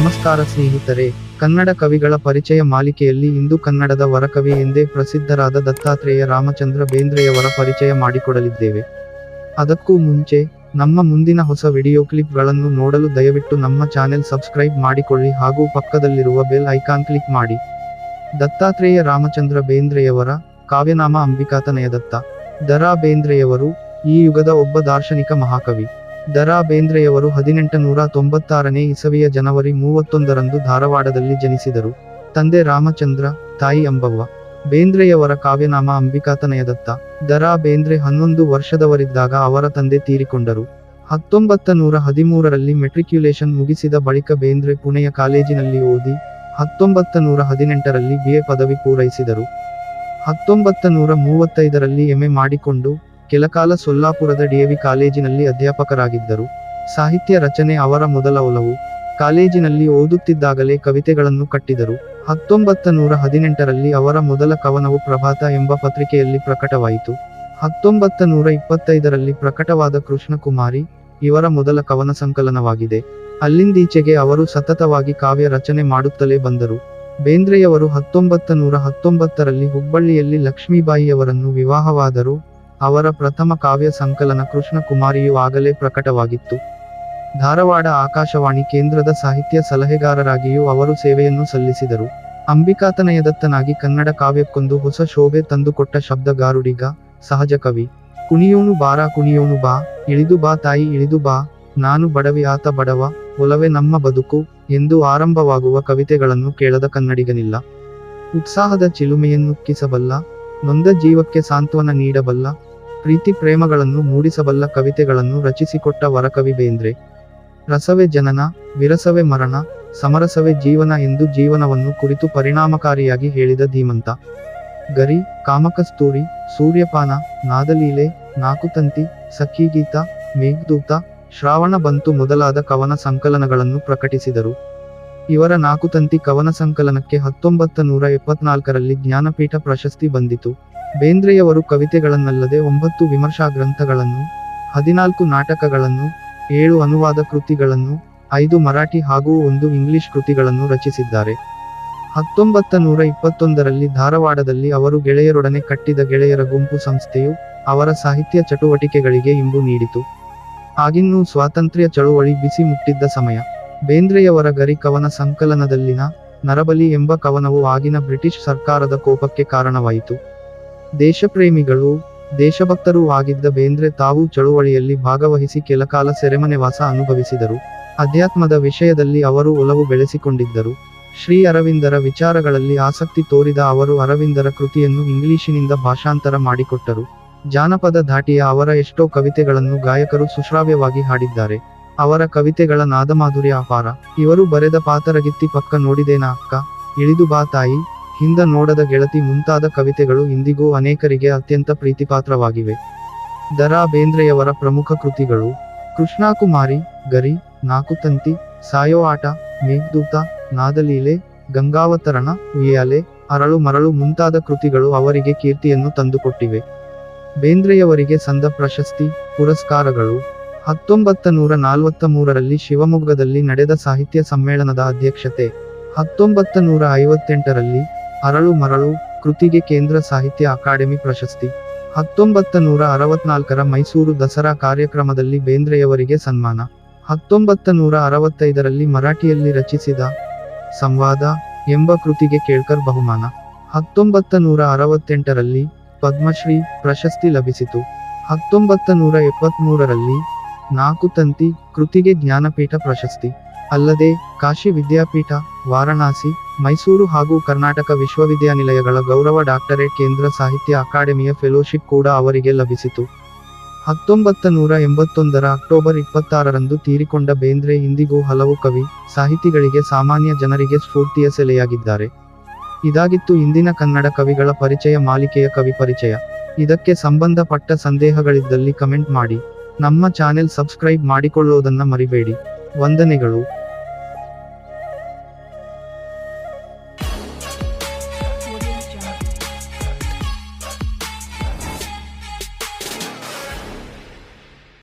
ನಮಸ್ಕಾರ ಸ್ನೇಹಿತರೆ, ಕನ್ನಡ ಕವಿಗಳ ಪರಿಚಯ ಮಾಲಿಕೆಯಲ್ಲಿ ಇಂದು ಕನ್ನಡದ ವರಕವಿ ಎಂದೇ ಪ್ರಸಿದ್ಧರಾದ ದತ್ತಾತ್ರೇಯ ರಾಮಚಂದ್ರ ಬೇಂದ್ರೆಯವರ ಪರಿಚಯ ಮಾಡಿಕೊಡಲಿದ್ದೇವೆ. ಅದಕ್ಕೂ ಮುಂಚೆ, ನಮ್ಮ ಮುಂದಿನ ಹೊಸ ವಿಡಿಯೋ ಕ್ಲಿಪ್ಗಳನ್ನು ನೋಡಲು ದಯವಿಟ್ಟು ನಮ್ಮ ಚಾನೆಲ್ ಸಬ್ಸ್ಕ್ರೈಬ್ ಮಾಡಿಕೊಳ್ಳಿ ಹಾಗೂ ಪಕ್ಕದಲ್ಲಿರುವ ಬೆಲ್ ಐಕಾನ್ ಕ್ಲಿಕ್ ಮಾಡಿ. ದತ್ತಾತ್ರೇಯ ರಾಮಚಂದ್ರ ಬೇಂದ್ರೆಯವರ ಕಾವ್ಯನಾಮ ಅಂಬಿಕಾತನಯ ದತ್ತ ದರಾ ಬೇಂದ್ರೆಯವರು ಈ ಯುಗದ ಒಬ್ಬ ದಾರ್ಶನಿಕ ಮಹಾಕವಿ. ದರಾ ಬೇಂದ್ರೆಯವರು ಹದಿನೆಂಟು ನೂರ ತೊಂಬತ್ತಾರನೇ ಇಸವಿಯ ಜನವರಿ ಮೂವತ್ತೊಂದರಂದು ಧಾರವಾಡದಲ್ಲಿ ಜನಿಸಿದರು. ತಂದೆ ರಾಮಚಂದ್ರ, ತಾಯಿ ಅಂಬವ್ವ. ಬೇಂದ್ರೆಯವರ ಕಾವ್ಯನಾಮ ಅಂಬಿಕಾತನಯದತ್ತ. ದರಾ ಬೇಂದ್ರೆ ಹನ್ನೊಂದು ವರ್ಷದವರಿದ್ದಾಗ ಅವರ ತಂದೆ ತೀರಿಕೊಂಡರು. ಹತ್ತೊಂಬತ್ತ ನೂರ ಹದಿಮೂರರಲ್ಲಿ ಮೆಟ್ರಿಕ್ಯುಲೇಷನ್ ಮುಗಿಸಿದ ಬಳಿಕ ಬೇಂದ್ರೆ ಪುಣೆಯ ಕಾಲೇಜಿನಲ್ಲಿ ಓದಿ ಹತ್ತೊಂಬತ್ತ ನೂರ ಹದಿನೆಂಟರಲ್ಲಿ ಬಿಎ ಪದವಿ ಪೂರೈಸಿದರು. ಹತ್ತೊಂಬತ್ತ ನೂರ ಮೂವತ್ತೈದರಲ್ಲಿ ಎಂಎ ಮಾಡಿಕೊಂಡು ಕೆಲಕಾಲ ಸೊಲ್ಲಾಪುರದ ಡಿಎವಿ ಕಾಲೇಜಿನಲ್ಲಿ ಅಧ್ಯಾಪಕರಾಗಿದ್ದರು. ಸಾಹಿತ್ಯ ರಚನೆ ಅವರ ಮೊದಲ ಒಲವು. ಕಾಲೇಜಿನಲ್ಲಿ ಓದುತ್ತಿದ್ದಾಗಲೇ ಕವಿತೆಗಳನ್ನು ಕಟ್ಟಿದರು. ಹತ್ತೊಂಬತ್ತ ನೂರ ಹದಿನೆಂಟರಲ್ಲಿ ಅವರ ಮೊದಲ ಕವನವು ಪ್ರಭಾತ ಎಂಬ ಪತ್ರಿಕೆಯಲ್ಲಿ ಪ್ರಕಟವಾಯಿತು. ಹತ್ತೊಂಬತ್ತ ನೂರ ಇಪ್ಪತ್ತೈದರಲ್ಲಿ ಪ್ರಕಟವಾದ ಕೃಷ್ಣಕುಮಾರಿ ಇವರ ಮೊದಲ ಕವನ ಸಂಕಲನವಾಗಿದೆ. ಅಲ್ಲಿಂದೀಚೆಗೆ ಅವರು ಸತತವಾಗಿ ಕಾವ್ಯ ರಚನೆ ಮಾಡುತ್ತಲೇ ಬಂದರು. ಬೇಂದ್ರೆಯವರು ಹತ್ತೊಂಬತ್ತ ನೂರ ಹತ್ತೊಂಬತ್ತರಲ್ಲಿ ಹುಬ್ಬಳ್ಳಿಯಲ್ಲಿ ಲಕ್ಷ್ಮೀಬಾಯಿಯವರನ್ನು ವಿವಾಹವಾದರು. ಅವರ ಪ್ರಥಮ ಕಾವ್ಯ ಸಂಕಲನ ಕೃಷ್ಣಕುಮಾರಿಯು ಆಗಲೇ ಪ್ರಕಟವಾಗಿತ್ತು. ಧಾರವಾಡ ಆಕಾಶವಾಣಿ ಕೇಂದ್ರದ ಸಾಹಿತ್ಯ ಸಲಹೆಗಾರರಾಗಿಯೂ ಅವರು ಸೇವೆಯನ್ನು ಸಲ್ಲಿಸಿದರು. ಅಂಬಿಕಾತನಯದತ್ತನಾಗಿ ಕನ್ನಡ ಕಾವ್ಯಕ್ಕೊಂದು ಹೊಸ ಶೋಭೆ ತಂದುಕೊಟ್ಟ ಶಬ್ದಗಾರುಡಿಗ ಸಹಜ ಕವಿ. ಕುಣಿಯೋನು ಬಾರ ಕುಣಿಯೋನು ಬಾ, ಇಳಿದು ಬಾ ತಾಯಿ ಇಳಿದು ಬಾ, ನಾನು ಬಡವಿ ಆತ ಬಡವ, ಒಲವೆ ನಮ್ಮ ಬದುಕು, ಎಂದು ಆರಂಭವಾಗುವ ಕವಿತೆಗಳನ್ನು ಕೇಳದ ಕನ್ನಡಿಗನಿಲ್ಲ. ಉತ್ಸಾಹದ ಚಿಲುಮೆಯನ್ನುಕ್ಕಿಸಬಲ್ಲ, ನೊಂದ ಜೀವಕ್ಕೆ ಸಾಂತ್ವನ ನೀಡಬಲ್ಲ ಪ್ರೀತಿ ಪ್ರೇಮಗಳನ್ನು ಮೂಡಿಸಬಲ್ಲ ಕವಿತೆಗಳನ್ನು ರಚಿಸಿಕೊಟ್ಟ ವರಕವಿ ಬೇಂದ್ರೆ ರಸವೇ ಜನನ, ವಿರಸವೇ ಮರಣ, ಸಮರಸವೇ ಜೀವನ ಎಂದು ಜೀವನವನ್ನು ಕುರಿತು ಪರಿಣಾಮಕಾರಿಯಾಗಿ ಹೇಳಿದ ಧೀಮಂತ. ಗರಿ ಕಾಮಕಸ್ತೂರಿ ಸೂರ್ಯಪಾನ, ನಾದಲೀಲೆ, ನಾಕುತಂತಿ, ಸಖೀಗೀತ, ಮೇಘದೂತ, ಶ್ರಾವಣ ಬಂತು ಮೊದಲಾದ ಕವನ ಸಂಕಲನಗಳನ್ನು ಪ್ರಕಟಿಸಿದರು. ಇವರ ನಾಕುತಂತಿ ಕವನ ಸಂಕಲನಕ್ಕೆ ಹತ್ತೊಂಬತ್ತು ನೂರ ಎಪ್ಪತ್ನಾಲ್ಕರಲ್ಲಿ ಜ್ಞಾನಪೀಠ ಪ್ರಶಸ್ತಿ ಬಂದಿತು. ಬೇಂದ್ರೆಯವರು ಕವಿತೆಗಳನ್ನಲ್ಲದೆ ಒಂಬತ್ತು ವಿಮರ್ಶಾ ಗ್ರಂಥಗಳನ್ನು ಹದಿನಾಲ್ಕು ನಾಟಕಗಳನ್ನು, ಏಳು ಅನುವಾದ ಕೃತಿಗಳನ್ನು, ಐದು ಮರಾಠಿ ಹಾಗೂ ಒಂದು ಇಂಗ್ಲಿಷ್ ಕೃತಿಗಳನ್ನು ರಚಿಸಿದ್ದಾರೆ. ಹತ್ತೊಂಬತ್ತ ನೂರ ಇಪ್ಪತ್ತೊಂದರಲ್ಲಿ ಧಾರವಾಡದಲ್ಲಿ ಅವರು ಗೆಳೆಯರೊಡನೆ ಕಟ್ಟಿದ ಗೆಳೆಯರ ಗುಂಪು ಸಂಸ್ಥೆಯು ಅವರ ಸಾಹಿತ್ಯ ಚಟುವಟಿಕೆಗಳಿಗೆ ಇಂಬು ನೀಡಿತು. ಆಗಿನ್ನೂ ಸ್ವಾತಂತ್ರ್ಯ ಚಳುವಳಿ ಬಿಸಿ ಮುಟ್ಟಿದ್ದ ಸಮಯ. ಬೇಂದ್ರೆಯವರ ಗರಿ ಕವನ ಸಂಕಲನದಲ್ಲಿನ ನರಬಲಿ ಎಂಬ ಕವನವು ಆಗಿನ ಬ್ರಿಟಿಷ್ ಸರ್ಕಾರದ ಕೋಪಕ್ಕೆ ಕಾರಣವಾಯಿತು. ದೇಶಪ್ರೇಮಿಗಳು, ದೇಶಭಕ್ತರೂ ಆಗಿದ್ದ ಬೇಂದ್ರೆ ತಾವು ಚಳುವಳಿಯಲ್ಲಿ ಭಾಗವಹಿಸಿ ಕೆಲಕಾಲ ಸೆರೆಮನೆವಾಸ ಅನುಭವಿಸಿದರು. ಅಧ್ಯಾತ್ಮದ ವಿಷಯದಲ್ಲಿ ಅವರು ಒಲವು ಬೆಳೆಸಿಕೊಂಡಿದ್ದರು. ಶ್ರೀ ಅರವಿಂದರ ವಿಚಾರಗಳಲ್ಲಿ ಆಸಕ್ತಿ ತೋರಿದ ಅವರು ಅರವಿಂದರ ಕೃತಿಯನ್ನು ಇಂಗ್ಲಿಶಿನಿಂದ ಭಾಷಾಂತರ ಮಾಡಿಕೊಟ್ಟರು. ಜಾನಪದ ಧಾಟಿಯ ಅವರ ಎಷ್ಟೋ ಕವಿತೆಗಳನ್ನು ಗಾಯಕರು ಸುಶ್ರಾವ್ಯವಾಗಿ ಹಾಡಿದ್ದಾರೆ. ಅವರ ಕವಿತೆಗಳ ನಾದಮಾಧುರ್ಯ ಅಪಾರ. ಇವರು ಬರೆದ ಪಾತರಗಿತ್ತಿ ಪಕ್ಕ ನೋಡಿದೇನಾ ಅಕ್ಕ? ಇಳಿದು ಬಾ ತಾಯಿ. ಹಿಂದ ನೋಡದ ಗೆಳತಿ ಮುಂತಾದ ಕವಿತೆಗಳು ಇಂದಿಗೂ ಅನೇಕರಿಗೆ ಅತ್ಯಂತ ಪ್ರೀತಿಪಾತ್ರವಾಗಿವೆ. ದರಾ ಬೇಂದ್ರೆಯವರ ಪ್ರಮುಖ ಕೃತಿಗಳು, ಕೃಷ್ಣಾಕುಮಾರಿ, ಗರಿ, ನಾಕುತಂತಿ, ಸಾಯೋ ಆಟ, ಮೇಘದೂತ, ನಾದಲೀಲೆ, ಗಂಗಾವತರಣ, ಉಯ್ಯಾಲೆ, ಅರಳು ಮರಳು ಮುಂತಾದ ಕೃತಿಗಳು ಅವರಿಗೆ ಕೀರ್ತಿಯನ್ನು ತಂದುಕೊಟ್ಟಿವೆ. ಬೇಂದ್ರೆಯವರಿಗೆ ಸಂದ ಪ್ರಶಸ್ತಿ, ಪುರಸ್ಕಾರಗಳು. ಹತ್ತೊಂಬತ್ತ ನೂರ ನಾಲ್ವತ್ತ ಮೂರರಲ್ಲಿ ಶಿವಮೊಗ್ಗದಲ್ಲಿ ನಡೆದ ಸಾಹಿತ್ಯ ಸಮ್ಮೇಳನದ ಅಧ್ಯಕ್ಷತೆ. ಹತ್ತೊಂಬತ್ತ ನೂರ ಐವತ್ತೆಂಟರಲ್ಲಿ ಅರಳು ಮರಳು, ಕೃತಿಗೆ ಕೇಂದ್ರ ಸಾಹಿತ್ಯ ಅಕಾಡೆಮಿ ಪ್ರಶಸ್ತಿ. ಹತ್ತೊಂಬತ್ತ ನೂರ ಅರವತ್ನಾಲ್ಕರ ಮೈಸೂರು ದಸರಾ ಕಾರ್ಯಕ್ರಮದಲ್ಲಿ ಬೇಂದ್ರೆಯವರಿಗೆ ಸನ್ಮಾನ. ಹತ್ತೊಂಬತ್ತ ನೂರ ಅರವತ್ತೈದರಲ್ಲಿ ಮರಾಠಿಯಲ್ಲಿ ರಚಿಸಿದ ಸಂವಾದ ಎಂಬ ಕೃತಿಗೆ ಕೇಳ್ಕರ್ ಬಹುಮಾನ. ಹತ್ತೊಂಬತ್ತ ನೂರ ಅರವತ್ತೆಂಟರಲ್ಲಿ ಪದ್ಮಶ್ರೀ ಪ್ರಶಸ್ತಿ ಲಭಿಸಿತು. ಹತ್ತೊಂಬತ್ತ ನೂರ ಎಪ್ಪತ್ಮೂರರಲ್ಲಿ ನಾಲ್ಕು ತಂತಿ ಕೃತಿಗೆ ಜ್ಞಾನಪೀಠ ಪ್ರಶಸ್ತಿ. ಅಲ್ಲದೆ ಕಾಶಿ ವಿದ್ಯಾಪೀಠ ವಾರಣಾಸಿ, ಮೈಸೂರು ಹಾಗೂ ಕರ್ನಾಟಕ ವಿಶ್ವವಿದ್ಯಾನಿಲಯಗಳ ಗೌರವ ಡಾಕ್ಟರೇಟ್ ಕೇಂದ್ರ ಸಾಹಿತ್ಯ ಅಕಾಡೆಮಿಯ ಫೆಲೋಶಿಪ್ ಕೂಡ ಅವರಿಗೆ ಲಭಿಸಿತು. ಹತ್ತೊಂಬತ್ತ ನೂರ ಎಂಬತ್ತೊಂದರ ಅಕ್ಟೋಬರ್ ಇಪ್ಪತ್ತಾರರಂದು ತೀರಿಕೊಂಡ ಬೇಂದ್ರೆ ಇಂದಿಗೂ ಹಲವು ಕವಿ, ಸಾಹಿತಿಗಳಿಗೆ ಸಾಮಾನ್ಯ ಜನರಿಗೆ ಸ್ಫೂರ್ತಿಯ ಸೆಲೆಯಾಗಿದ್ದಾರೆ. ಇದಾಗಿತ್ತು ಇಂದಿನ ಕನ್ನಡ ಕವಿಗಳ ಪರಿಚಯ ಮಾಲಿಕೆಯ ಕವಿ ಪರಿಚಯ. ಇದಕ್ಕೆ ಸಂಬಂಧಪಟ್ಟ ಸಂದೇಹಗಳಿದ್ದಲ್ಲಿ ಕಮೆಂಟ್ ಮಾಡಿ. ನಮ್ಮ ಚಾನೆಲ್ ಸಬ್ಸ್ಕ್ರೈಬ್ ಮಾಡಿಕೊಳ್ಳೋದನ್ನ ಮರಿಬೇಡಿ. ವಂದನೆಗಳು.